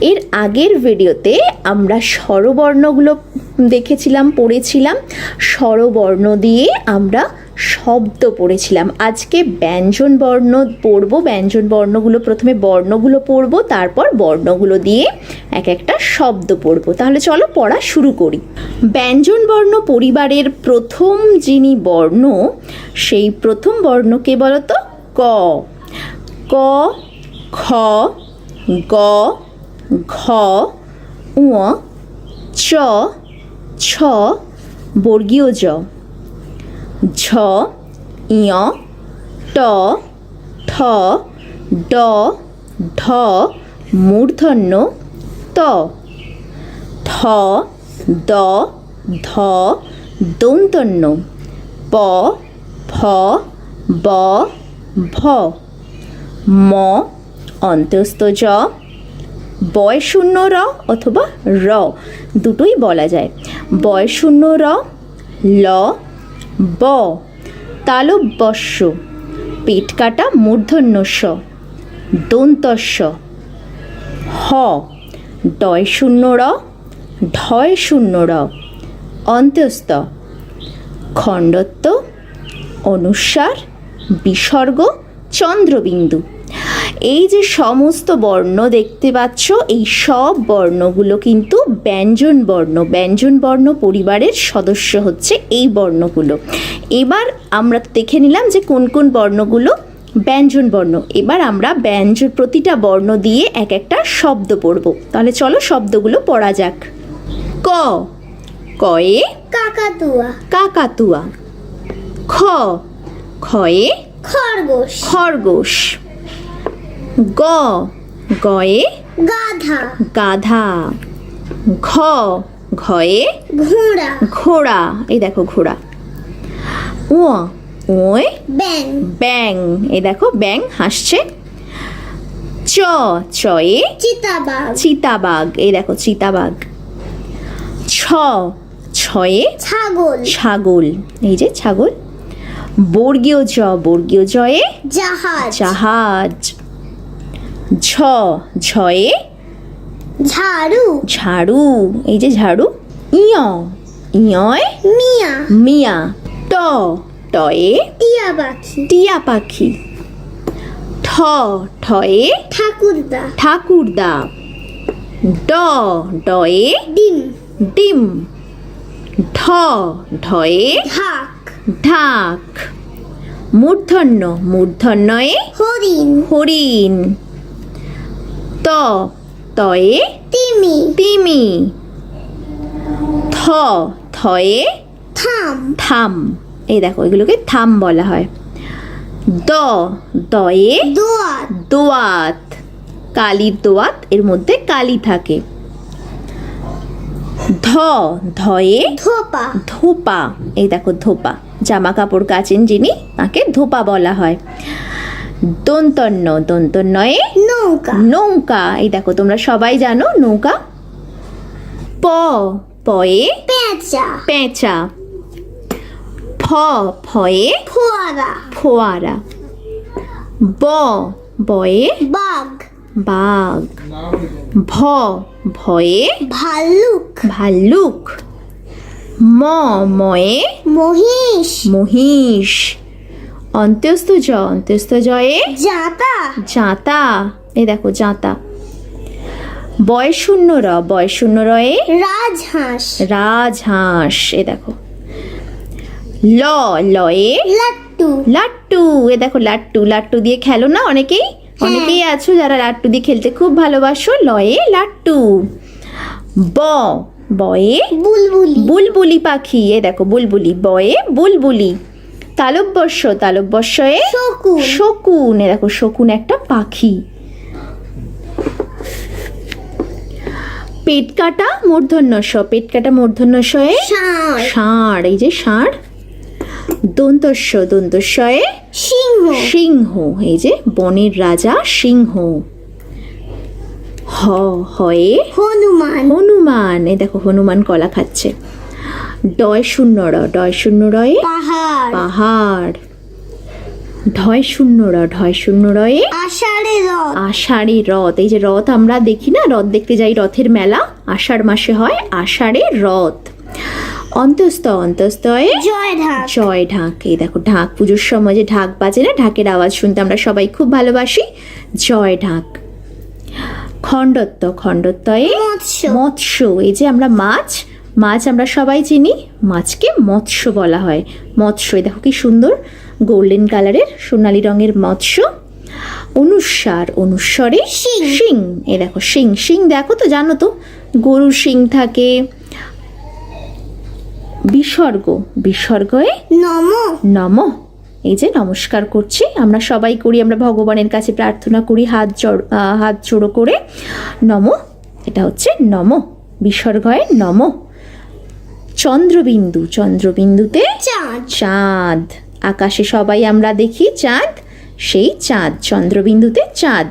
এর আগের ভিডিওতে আমরা স্বরবর্ণগুলো দেখেছিলাম, পড়েছিলাম। স্বরবর্ণ দিয়ে আমরা শব্দ পড়েছিলাম। আজকে ব্যঞ্জন বর্ণ পড়ব, ব্যঞ্জন বর্ণগুলো প্রথমে বর্ণগুলো পড়ব, তারপর বর্ণগুলো দিয়ে এক একটা শব্দ পড়ব। তাহলে চলো পড়া শুরু করি। ব্যঞ্জন বর্ণ পরিবারের প্রথম যিনি বর্ণ, সেই প্রথম বর্ণকে বলতো? ক। ক, খ, গ ঘ উ চ, ছ, বর্গীয় জ। ঝ ইয় ট, ঠ, ড ঢ মূর্ধন্য, ত। থ দ, ধ, দন্তন্য। প, ফ, ব, ভ। ম, অন্তস্থ জ। বয় শূন্য র অথবা র, দুটোই বলা যায়। বয় শূন্য র, ল, ব, তালব্যস্য, পেট কাটা মূর্ধন্য স দন্তস্য, হ, ডয় শূন্য র, ঢয় শূন্য র, অন্তস্থ, খণ্ডত্ব অনুস্বার বিসর্গ, চন্দ্রবিন্দু। এই যে সমস্ত বর্ণ দেখতে পাচ্ছ এই সব বর্ণগুলো কিন্তু ব্যঞ্জন বর্ণ ব্যঞ্জন বর্ণ পরিবারের সদস্য হচ্ছে এই বর্ণগুলো। এবার আমরা দেখে নিলাম যে কোন কোন বর্ণগুলো ব্যঞ্জন বর্ণ। এবার আমরা ব্যঞ্জন প্রতিটা বর্ণ দিয়ে এক একটা শব্দ পড়ব। তাহলে চলো শব্দগুলো পড়া যাক। ক। কয়ে কাকাতুয়া। কাকাতুয়া। খ। খয়ে খরগোশ। খরগোশ। গ। গয়ে গাধা। গাধা। ঘ। ঘয়ে ঘোড়া। ঘোড়া। এই দেখো ঘোড়া। ও ওয় ব্যাং ব্যাং এই দেখো ব্যাং হাসছে। চ। চয়ে চিতাবাঘ। চিতাবাঘ। এই দেখো চিতাবাঘ। ছ। ছয়ে ছাগল। ছাগল। এই যে ছাগল। বর্গীয় জ। বর্গীয় জয়ে জাহাজ। জাহাজ। ঝ ঝয়ে ঝাড়ু। ঝাড়ু এই যে ঝাড়ু। ইয় ইয়য় মিয়া। মিয়া। ট টয়ে টিয়া পাখি। টিয়া পাখি। ঠ ঠয়ে ঠাকুরদা। ঠাকুরদা। ড ডয়ে ডিম। ডিম। ঢ ঢয়ে ঢাক। ঢাক। মূর্ধন্য মূর্ধন্যয়ে হরিণ। হরিণ। ত? তয়ে? তিমি। তিমি। থ। থয়ে? থাম। থাম। এই দেখো এগুলোকে থাম বলা হয়। দ। দয়ে? দোয়াত। দোয়াত। কালির দোয়াত এর মধ্যে কালি থাকে। ধ। ধয়ে? ধোপা। ধোপা। এই দেখো ধোপা। জামা কাপড় কাচেন যিনি তাকে ধোপা বলা হয়। দন্তন্য। দন্তন্যয়ে নৌকা। নৌকা এই দেখো তোমরা সবাই জানো নৌকা। প পয়ে পেঁচা। পেঁচা। ফ ফয়ে ফোয়ারা। ফোয়ারা। ব বয়ে বাঘ। বাঘ। ভ ভয়ে ভাল্লুক। ভাল্লুক। ম ময়ে মহিষ। মহিষ। অন্ত্যস্ত জ অন্ত্যস্ত জয়ে জাতা। জাঁতা। দেখো জাঁতা। বয় শূন্য র বয় শূন্য রয়ে রাজহাঁস। রাজহাঁস এ দেখো। ল লয়ে? লাট্টু। লাট্টু এ দেখো লাট্টু। লাট্টু দিয়ে খেলো না অনেকেই? অনেকেই আছো যারা লাট্টু দিয়ে খেলতে খুব ভালোবাসো লয়ে লাট্টু। ব বয়ে? বুলবুলি। বুলবুলি পাখি এ দেখো বুলবুলি। বয়ে বুলবুলি। তালব্যস্য তালব্যস্যয়ে শকুন। শকুন এ দেখো শকুন একটা পাখি। পেট কাটা মূর্ধন্য স পেট কাটা মূর্ধন্য শয়ে ষাঁড় এই যে ষাঁড়। দন্তস্য দন্তস্বয়ে সিংহ। সিংহ এই যে বনের রাজা সিংহ। হ হয়ে হনুমান। হনুমান এই দেখো হনুমান কলা খাচ্ছে। ডয় শূন্য র ডয় শূন্য রয়ে পাহাড়। পাহাড়। ঢয় শূন্য র ঢয় শূন্য রয়ে আষাঢ়ে রথ। আষাঢ়ে রথ। এই যে রথ আমরা দেখি না রথ দেখতে যাই রথের মেলা। আষাঢ় মাসে হয় আষাঢ়ে রথ। অন্তস্ত অন্তস্তয়ে জয় ঢাক। জয় ঢাক। এই দেখো ঢাক পুজোর সময় যে ঢাক বাজে না ঢাকের আওয়াজ শুনতে আমরা সবাই খুব ভালোবাসি। জয় ঢাক। খণ্ডত্ব খণ্ডত্বয়ে মৎস্য। মৎস্য। এই যে আমরা মাছ মাছ আমরা সবাই চিনি। মাছকে মৎস্য বলা হয়। মৎস্য দেখো কি সুন্দর। গোল্ডেন কালারের সোনালী রঙের মৎস্য। অনুস্বার অনুস্বরে শিং। এ দেখো শিং শিং দেখো তো জানো তো গরু শিং থাকে। বিসর্গ বিসর্গয়ে নম। নম। এই যে নমস্কার করছি আমরা সবাই করি আমরা ভগবানের কাছে প্রার্থনা করি হাত জড় হাত জোড়ো করে। নম এটা হচ্ছে নম বিসর্গয়ে নম। চন্দ্রবিন্দু চন্দ্রবিন্দুতে চাঁদ। চাঁদ। আকাশে সবাই আমরা দেখি চাঁদ সেই চাঁদ চন্দ্রবিন্দুতে চাঁদ।